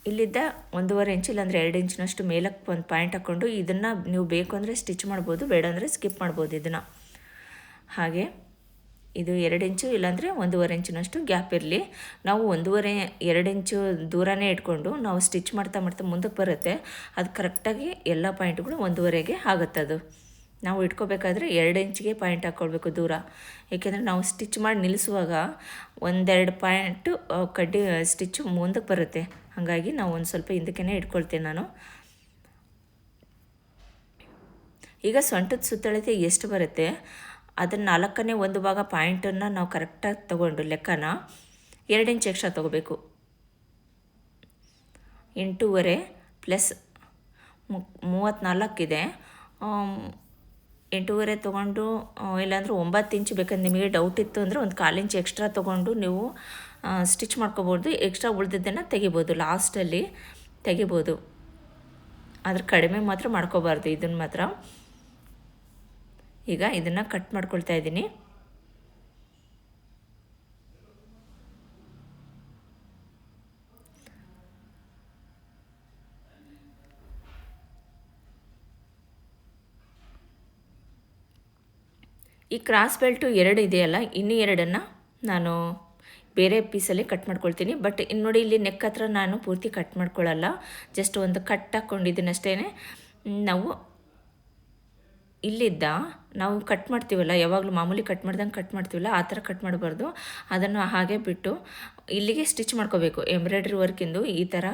ಇಲ್ಲಿದ್ದ ಒಂದೂವರೆ ಇಂಚು ಇಲ್ಲಾಂದರೆ ಎರಡು ಇಂಚಿನಷ್ಟು ಮೇಲಕ್ಕೆ ಒಂದು ಪಾಯಿಂಟ್ ಹಾಕ್ಕೊಂಡು ಇದನ್ನು ನೀವು ಬೇಕು ಅಂದರೆ ಸ್ಟಿಚ್ ಮಾಡ್ಬೋದು, ಬೇಡ ಅಂದರೆ ಸ್ಕಿಪ್ ಮಾಡ್ಬೋದು ಇದನ್ನು. ಹಾಗೆ ಇದು ಎರಡು ಇಂಚು ಇಲ್ಲಾಂದರೆ ಒಂದೂವರೆ ಇಂಚಿನಷ್ಟು ಗ್ಯಾಪ್ ಇರಲಿ. ನಾವು ಒಂದೂವರೆ, ಎರಡು ಇಂಚು ದೂರನೇ ಇಟ್ಕೊಂಡು ನಾವು ಸ್ಟಿಚ್ ಮಾಡ್ತಾ ಮಾಡ್ತಾ ಮುಂದಕ್ಕೆ ಬರುತ್ತೆ. ಅದು ಕರೆಕ್ಟಾಗಿ ಎಲ್ಲ ಪಾಯಿಂಟ್ಗಳು ಒಂದೂವರೆಗೆ ಆಗುತ್ತೆ ಅದು. ನಾವು ಇಟ್ಕೋಬೇಕಾದ್ರೆ ಎರಡು ಇಂಚಿಗೆ ಪಾಯಿಂಟ್ ಹಾಕ್ಕೊಳ್ಬೇಕು ದೂರ. ಏಕೆಂದರೆ ನಾವು ಸ್ಟಿಚ್ ಮಾಡಿ ನಿಲ್ಲಿಸುವಾಗ ಒಂದೆರಡು ಪಾಯಿಂಟು ಕಡ್ಡಿ ಸ್ಟಿಚ್ಚು ಮುಂದಕ್ಕೆ ಬರುತ್ತೆ. ಹಾಗಾಗಿ ನಾವು ಒಂದು ಸ್ವಲ್ಪ ಹಿಂದಕ್ಕೆ ಇಟ್ಕೊಳ್ತೇನೆ ನಾನು. ಈಗ ಸೊಂಟದ ಸುತ್ತಳತೆ ಎಷ್ಟು ಬರುತ್ತೆ? ಅದನ್ನ ನಾಲ್ಕನೇ ಒಂದು ಭಾಗ ಪಾಯಿಂಟನ್ನು ನಾವು ಕರೆಕ್ಟಾಗಿ ತೊಗೊಂಡು ಲೆಕ್ಕನ ಎರಡು ಇಂಚ್ ಎಕ್ಸ್ಟ್ರಾ ತೊಗೋಬೇಕು. ಎಂಟೂವರೆ ಪ್ಲಸ್ ಮೂವತ್ತ್ನಾಲ್ಕಿದೆ ಎಂಟೂವರೆ ತೊಗೊಂಡು ಇಲ್ಲಾಂದ್ರೆ ಒಂಬತ್ತು ಇಂಚು ಬೇಕಂದ್ರೆ ನಿಮಗೆ ಡೌಟ್ ಇತ್ತು ಅಂದರೆ ಒಂದು ಕಾಲು ಇಂಚು ಎಕ್ಸ್ಟ್ರಾ ತೊಗೊಂಡು ನೀವು ಸ್ಟಿಚ್ ಮಾಡ್ಕೋಬೋದು. ಎಕ್ಸ್ಟ್ರಾ ಉಳಿದಿದ್ದನ್ನು ತೆಗಿಬೋದು ಲಾಸ್ಟಲ್ಲಿ ತೆಗಿಬೋದು. ಆದರೆ ಕಡಿಮೆ ಮಾತ್ರ ಮಾಡ್ಕೋಬಾರ್ದು, ಇದನ್ನು ಮಾತ್ರ. ಈಗ ಇದನ್ನು ಕಟ್ ಮಾಡ್ಕೊಳ್ತಾ ಇದ್ದೀನಿ. ಈ ಕ್ರಾಸ್ ಬೆಲ್ಟು ಎರಡು ಇದೆಯಲ್ಲ, ಇನ್ನೂ ಎರಡನ್ನು ನಾನು ಬೇರೆ ಪೀಸಲ್ಲಿ ಕಟ್ ಮಾಡ್ಕೊಳ್ತೀನಿ. ಬಟ್ ಇನ್ನು ನೋಡಿ ಇಲ್ಲಿ ನೆಕ್ ಹತ್ರ ನಾನು ಪೂರ್ತಿ ಕಟ್ ಮಾಡ್ಕೊಳ್ಳಲ್ಲ ಜಸ್ಟ್ ಒಂದು ಕಟ್ ಹಾಕ್ಕೊಂಡಿದ್ದೀನಷ್ಟೇ ನಾವು ಇಲ್ಲಿದ್ದ ನಾವು ಕಟ್ ಮಾಡ್ತೀವಲ್ಲ, ಯಾವಾಗಲೂ ಮಾಮೂಲಿ ಕಟ್ ಮಾಡ್ದಂಗೆ ಕಟ್ ಮಾಡ್ತೀವಲ್ಲ, ಆ ಥರ ಕಟ್ ಮಾಡಬಾರ್ದು. ಅದನ್ನು ಹಾಗೆ ಬಿಟ್ಟು ಇಲ್ಲಿಗೆ ಸ್ಟಿಚ್ ಮಾಡ್ಕೋಬೇಕು. ಎಂಬ್ರಾಯ್ಡ್ರಿ ವರ್ಕಿಂದು ಈ ಥರ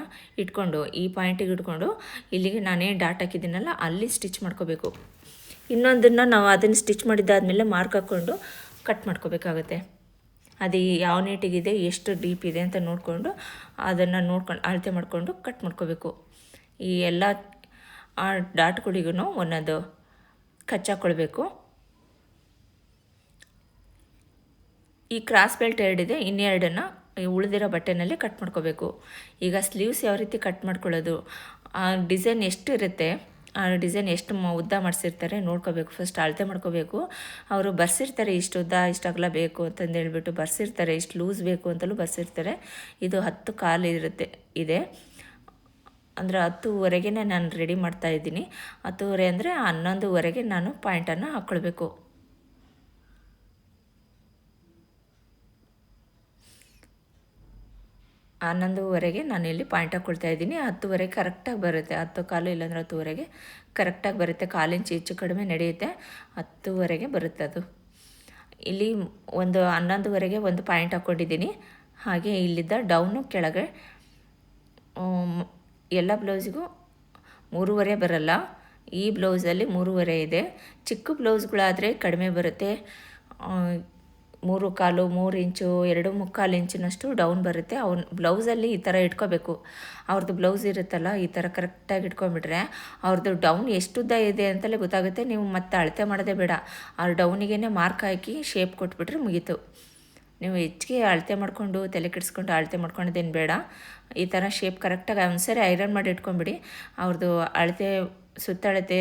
ಇಟ್ಕೊಂಡು, ಈ ಪಾಯಿಂಟಿಗೆ ಇಟ್ಕೊಂಡು ಇಲ್ಲಿಗೆ ನಾನೇ ಡಾಟ್ ಹಾಕಿದ್ದೀನಲ್ಲ, ಅಲ್ಲಿ ಸ್ಟಿಚ್ ಮಾಡ್ಕೋಬೇಕು. ಇನ್ನೊಂದನ್ನು ನಾವು ಅದನ್ನು ಸ್ಟಿಚ್ ಮಾಡಿದ್ದಾದಮೇಲೆ ಮಾರ್ಕ್ ಹಾಕ್ಕೊಂಡು ಕಟ್ ಮಾಡ್ಕೋಬೇಕಾಗುತ್ತೆ. ಅದು ಯಾವ ನೀಟಿಗಿದೆ, ಎಷ್ಟು ಡೀಪ್ ಇದೆ ಅಂತ ನೋಡಿಕೊಂಡು ಅದನ್ನು ನೋಡ್ಕೊಂಡು ಅಳತೆ ಮಾಡಿಕೊಂಡು ಕಟ್ ಮಾಡ್ಕೋಬೇಕು. ಈ ಎಲ್ಲ, ಆ ಡಾಟ್ಗಳಿಗೂ ಒಂದೊಂದು ಕಚ್ಚಾಕೊಳ್ಬೇಕು ಈ ಕ್ರಾಸ್ ಬೆಲ್ಟ್ ಎರಡಿದೆ ಇನ್ನೆರಡನ್ನು ಉಳಿದಿರೋ ಬಟ್ಟೆನಲ್ಲಿ ಕಟ್ ಮಾಡ್ಕೋಬೇಕು. ಈಗ ಸ್ಲೀವ್ಸ್ ಯಾವ ರೀತಿ ಕಟ್ ಮಾಡ್ಕೊಳ್ಳೋದು, ಆ ಡಿಸೈನ್ ಎಷ್ಟು ಇರುತ್ತೆ ಆ ಡಿಸೈನ್ ಎಷ್ಟು ಉದ್ದ ಮಾಡಿಸಿರ್ತಾರೆ ನೋಡ್ಕೋಬೇಕು. ಫಸ್ಟ್ ಅಳತೆ ಮಾಡ್ಕೋಬೇಕು. ಅವರು ಬರ್ಸಿರ್ತಾರೆ ಇಷ್ಟು ಉದ್ದ, ಇಷ್ಟು ಅಗಲ ಬೇಕು ಅಂತಂದು ಹೇಳ್ಬಿಟ್ಟು ಬರ್ಸಿರ್ತಾರೆ, ಇಷ್ಟು ಲೂಸ್ ಬೇಕು ಅಂತಲೂ ಬರ್ಸಿರ್ತಾರೆ. ಇದು ಹತ್ತು ಕಾಲು ಇರುತ್ತೆ, ಇದೆ. ಅಂದರೆ ಹತ್ತುವರೆಗೆ ನಾನು ರೆಡಿ ಮಾಡ್ತಾ ಇದ್ದೀನಿ. ಹತ್ತುವರೆ ಅಂದರೆ ಹನ್ನೊಂದುವರೆಗೆ ನಾನು ಪಾಯಿಂಟನ್ನು ಹಾಕ್ಕೊಳ್ಬೇಕು ಹನ್ನೊಂದುವರೆಗೆ ನಾನು ಇಲ್ಲಿ ಪಾಯಿಂಟ್ ಹಾಕ್ಕೊಳ್ತಾ ಇದ್ದೀನಿ. ಹತ್ತುವರೆಗೆ ಕರೆಕ್ಟಾಗಿ ಬರುತ್ತೆ. ಹತ್ತು ಕಾಲು ಇಲ್ಲಾಂದ್ರೆ ಹತ್ತುವರೆಗೆ ಕರೆಕ್ಟಾಗಿ ಬರುತ್ತೆ. ಕಾಲಿಂಚು ಹೆಚ್ಚು ಕಡಿಮೆ ನಡೆಯುತ್ತೆ. ಹತ್ತುವರೆಗೆ ಬರುತ್ತೆ ಅದು. ಇಲ್ಲಿ ಒಂದು ಹನ್ನೊಂದುವರೆಗೆ ಒಂದು ಪಾಯಿಂಟ್ ಹಾಕ್ಕೊಂಡಿದ್ದೀನಿ ಹಾಗೆ ಇಲ್ಲಿದ್ದ ಡೌನು ಕೆಳಗೆ ಎಲ್ಲ ಬ್ಲೌಸಿಗೂ ಮೂರುವರೆ ಬರಲ್ಲ. ಈ ಬ್ಲೌಸಲ್ಲಿ ಮೂರುವರೆ ಇದೆ. ಚಿಕ್ಕ ಬ್ಲೌಸ್ಗಳಾದರೆ ಕಡಿಮೆ ಬರುತ್ತೆ. ಮೂರು ಕಾಲು, ಮೂರು ಇಂಚು, ಎರಡು ಮುಕ್ಕಾಲು ಇಂಚಿನಷ್ಟು ಡೌನ್ ಬರುತ್ತೆ. ಅವ್ನ ಬ್ಲೌಸಲ್ಲಿ ಈ ಥರ ಇಟ್ಕೋಬೇಕು. ಅವ್ರದ್ದು ಬ್ಲೌಸ್ ಇರುತ್ತಲ್ಲ, ಈ ಥರ ಕರೆಕ್ಟಾಗಿ ಇಟ್ಕೊಂಡ್ಬಿಟ್ರೆ ಅವ್ರದ್ದು ಡೌನ್ ಎಷ್ಟು ಉದ್ದ ಇದೆ ಅಂತಲೇ ಗೊತ್ತಾಗುತ್ತೆ. ನೀವು ಮತ್ತೆ ಅಳತೆ ಮಾಡೋದೇ ಬೇಡ. ಅವ್ರ ಡೌನಿಗೆ ಮಾರ್ಕ್ ಹಾಕಿ ಶೇಪ್ ಕೊಟ್ಬಿಟ್ರೆ ಮುಗೀತು. ನೀವು ಹೆಚ್ಚಿಗೆ ಅಳತೆ ಮಾಡಿಕೊಂಡು, ತಲೆ ಕೆಡಿಸ್ಕೊಂಡು ಅಳತೆ ಮಾಡ್ಕೊಂಡದೇನು ಬೇಡ. ಈ ಥರ ಶೇಪ್ ಕರೆಕ್ಟಾಗಿ ಒಂದ್ಸರಿ ಐರನ್ ಮಾಡಿ ಇಟ್ಕೊಂಬಿಡಿ ಅವ್ರದ್ದು ಅಳತೆ ಸುತ್ತಳತೆ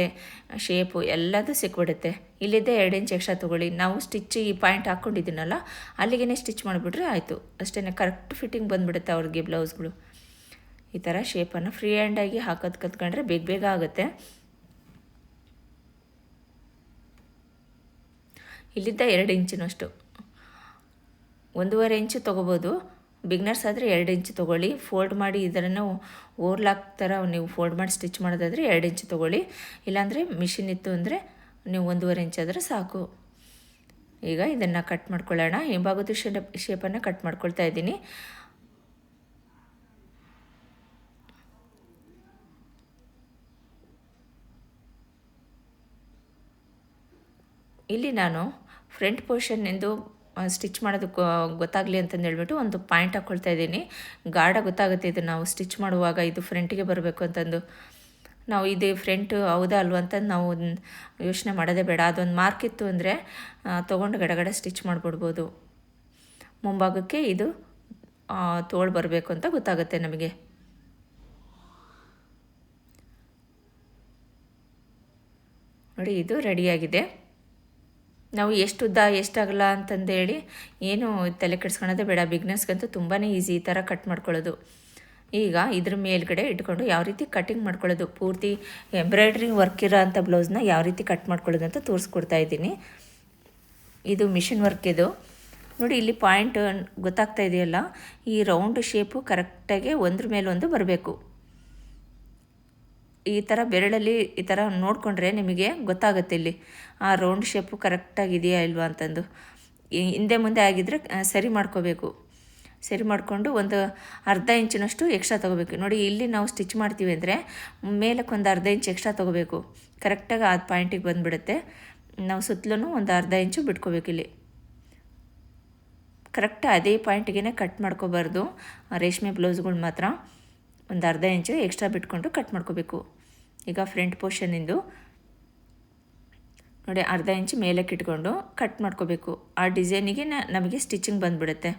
ಶೇಪು ಎಲ್ಲದೂ ಸಿಕ್ಬಿಡುತ್ತೆ. ಇಲ್ಲಿದ್ದೇ ಎರಡು ಇಂಚ್ ಎಕ್ಸ್ಟ್ರಾ ತೊಗೊಳ್ಳಿ. ನಾವು ಸ್ಟಿಚ್ ಈ ಪಾಯಿಂಟ್ ಹಾಕ್ಕೊಂಡಿದ್ದೀನಲ್ಲ ಅಲ್ಲಿಗೆ ಸ್ಟಿಚ್ ಮಾಡಿಬಿಟ್ರೆ ಆಯಿತು. ಅಷ್ಟೇ ಕರೆಕ್ಟ್ ಫಿಟ್ಟಿಂಗ್ ಬಂದುಬಿಡುತ್ತೆ ಅವ್ರಿಗೆ ಬ್ಲೌಸ್ಗಳು ಈ ಥರ ಶೇಪನ್ನು ಫ್ರೀ ಹ್ಯಾಂಡಾಗಿ ಹಾಕೋದು ಕತ್ಕೊಂಡ್ರೆ ಬೇಗ ಬೇಗ ಆಗುತ್ತೆ. ಇಲ್ಲಿದ್ದ ಎರಡು ಇಂಚಿನಷ್ಟು ಒಂದೂವರೆ ಇಂಚು ತೊಗೋಬೋದು. ಬಿಗ್ನರ್ಸ್ ಆದರೆ ಎರಡು ಇಂಚು ತೊಗೊಳ್ಳಿ. ಫೋಲ್ಡ್ ಮಾಡಿ ಇದನ್ನು ಓರ್ಲಾಕ್ ಥರ ನೀವು ಫೋಲ್ಡ್ ಮಾಡಿ ಸ್ಟಿಚ್ ಮಾಡೋದಾದರೆ ಎರಡು ಇಂಚು ತೊಗೊಳ್ಳಿ. ಇಲ್ಲಾಂದರೆ ಮಿಷಿನ್ ಇತ್ತು ಅಂದರೆ ನೀವು ಒಂದೂವರೆ ಇಂಚ್ ಆದರೆ ಸಾಕು. ಈಗ ಇದನ್ನು ಕಟ್ ಮಾಡ್ಕೊಳ್ಳೋಣ. ಹಿಂಭಾಗದ ಶೇಪ್ ಶೇಪನ್ನು ಕಟ್ ಮಾಡ್ಕೊಳ್ತಾ ಇದ್ದೀನಿ. ಇಲ್ಲಿ ನಾನು ಫ್ರಂಟ್ ಪೋರ್ಷನ್ನಿಂದು ಸ್ಟಿಚ್ ಮಾಡೋದು ಗೊತ್ತಾಗಲಿ ಅಂತಂದು ಹೇಳ್ಬಿಟ್ಟು ಒಂದು ಪಾಯಿಂಟ್ ಹಾಕ್ಕೊಳ್ತಾ ಇದ್ದೀನಿ. ಗಾಢ ಗೊತ್ತಾಗುತ್ತೆ ಇದು ನಾವು ಸ್ಟಿಚ್ ಮಾಡುವಾಗ ಇದು ಫ್ರಂಟಿಗೆ ಬರಬೇಕು ಅಂತಂದು. ನಾವು ಇದು ಫ್ರಂಟ್ ಹೌದಾ ಅಲ್ವ ಅಂತಂದು ನಾವು ಯೋಚನೆ ಮಾಡೋದೇ ಬೇಡ. ಅದೊಂದು ಮಾರ್ಕ್ ಇತ್ತು ಅಂದರೆ ತೊಗೊಂಡು ಗಡಗಡ ಸ್ಟಿಚ್ ಮಾಡಿಬಿಡ್ಬೋದು. ಮುಂಭಾಗಕ್ಕೆ ಇದು ತೋಳು ಬರಬೇಕು ಅಂತ ಗೊತ್ತಾಗುತ್ತೆ ನಮಗೆ. ನೋಡಿ, ಇದು ರೆಡಿಯಾಗಿದೆ ನಾವು ಎಷ್ಟು ಉದ್ದ ಎಷ್ಟಾಗಲ್ಲ ಅಂತಂದೇಳಿ ಏನು ತಲೆ ಕೆಡ್ಸ್ಕೊಳೋದೇ ಬೇಡ. ಬಿಗ್ನೆಸ್ಗಂತೂ ತುಂಬಾ ಈಸಿ ಈ ಥರ ಕಟ್ ಮಾಡ್ಕೊಳ್ಳೋದು. ಈಗ ಇದ್ರ ಮೇಲ್ಗಡೆ ಇಟ್ಕೊಂಡು ಯಾವ ರೀತಿ ಕಟಿಂಗ್ ಮಾಡ್ಕೊಳ್ಳೋದು. ಪೂರ್ತಿ ಎಂಬ್ರಾಯ್ಡ್ರಿ ವರ್ಕ್ ಇರೋ ಅಂಥ ಬ್ಲೌಸ್ನ ಯಾವ ರೀತಿ ಕಟ್ ಮಾಡ್ಕೊಳ್ಳೋದು ಅಂತ ತೋರಿಸ್ಕೊಡ್ತಾ ಇದ್ದೀನಿ. ಇದು ಮಿಷಿನ್ ವರ್ಕ್ ಇದು. ನೋಡಿ, ಇಲ್ಲಿ ಪಾಯಿಂಟ್ ಗೊತ್ತಾಗ್ತಾ ಇದೆಯಲ್ಲ? ಈ ರೌಂಡ್ ಶೇಪು ಕರೆಕ್ಟಾಗಿ ಒಂದ್ರ ಮೇಲೊಂದು ಬರಬೇಕು. ಈ ಥರ ಬೆರಳಲ್ಲಿ ಈ ಥರ ನೋಡಿಕೊಂಡ್ರೆ ನಿಮಗೆ ಗೊತ್ತಾಗುತ್ತೆ ಇಲ್ಲಿ. ಆ ರೌಂಡ್ ಶೇಪು ಕರೆಕ್ಟಾಗಿದೆಯಾ ಇಲ್ವಾ ಅಂತಂದು. ಹಿಂದೆ ಮುಂದೆ ಆಗಿದ್ದರೆ ಸರಿ ಮಾಡ್ಕೋಬೇಕು. ಸರಿ ಮಾಡಿಕೊಂಡು ಒಂದು ಅರ್ಧ ಇಂಚಿನಷ್ಟು ಎಕ್ಸ್ಟ್ರಾ ತೊಗೋಬೇಕು. ನೋಡಿ, ಇಲ್ಲಿ ನಾವು ಸ್ಟಿಚ್ ಮಾಡ್ತೀವಿ ಅಂದರೆ ಮೇಲಕ್ಕೆ ಒಂದು ಅರ್ಧ ಇಂಚ್ ಎಕ್ಸ್ಟ್ರಾ ತೊಗೋಬೇಕು. ಕರೆಕ್ಟಾಗಿ ಆ ಪಾಯಿಂಟಿಗೆ ಬಂದುಬಿಡುತ್ತೆ. ನಾವು ಸುತ್ತಲೂ ಒಂದು ಅರ್ಧ ಇಂಚು ಬಿಟ್ಕೋಬೇಕು ಇಲ್ಲಿ. ಕರೆಕ್ಟ್ ಅದೇ ಪಾಯಿಂಟಿಗೆ ಕಟ್ ಮಾಡ್ಕೋಬಾರ್ದು. ರೇಷ್ಮೆ ಬ್ಲೌಸ್ಗಳು ಮಾತ್ರ. ಒಂದು ಅರ್ಧ ಇಂಚು ಎಕ್ಸ್ಟ್ರಾ ಬಿಟ್ಕೊಂಡು ಕಟ್ ಮಾಡ್ಕೋಬೇಕು. ಈಗ ಫ್ರಂಟ್ ಪೋರ್ಷನಿಂದು ನೋಡಿ ಅರ್ಧ ಇಂಚು ಮೇಲಕ್ಕೆ ಇಟ್ಕೊಂಡು ಕಟ್ ಮಾಡ್ಕೋಬೇಕು. ಆ ಡಿಸೈನಿಗೆ ನಮಗೆ ಸ್ಟಿಚಿಂಗ್ ಬಂದುಬಿಡುತ್ತೆ.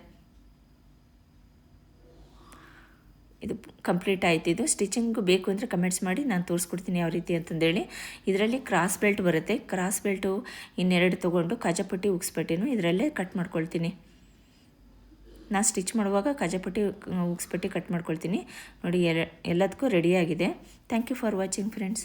ಇದು ಕಂಪ್ಲೀಟ್ ಆಯ್ತು. ಇದು ಸ್ಟಿಚಿಂಗ್ ಬೇಕು ಅಂದರೆ ಕಮೆಂಟ್ಸ್ ಮಾಡಿ ನಾನು ತೋರಿಸ್ಕೊಡ್ತೀನಿ ಯಾವ ರೀತಿ ಅಂತಂದೇಳಿ. ಇದರಲ್ಲಿ ಕ್ರಾಸ್ ಬೆಲ್ಟ್ ಬರುತ್ತೆ. ಕ್ರಾಸ್ ಬೆಲ್ಟು ಇನ್ನೆರಡು ತೊಗೊಂಡು ಕಜಪಟ್ಟಿ ಉಗ್ಸ್ಪಟ್ಟಿನೂ ಇದರಲ್ಲೇ ಕಟ್ ಮಾಡ್ಕೊಳ್ತೀನಿ. ನಾನು ಸ್ಟಿಚ್ ಮಾಡುವಾಗ ಕಜಪಟ್ಟಿ ಉಗ್ಸ್ಪಟ್ಟಿ ಕಟ್ ಮಾಡ್ಕೊಳ್ತೀನಿ. ನೋಡಿ ಎಲ್ಲ ಎಲ್ಲದಕ್ಕೂ ರೆಡಿಯಾಗಿದೆ. Thank you for watching friends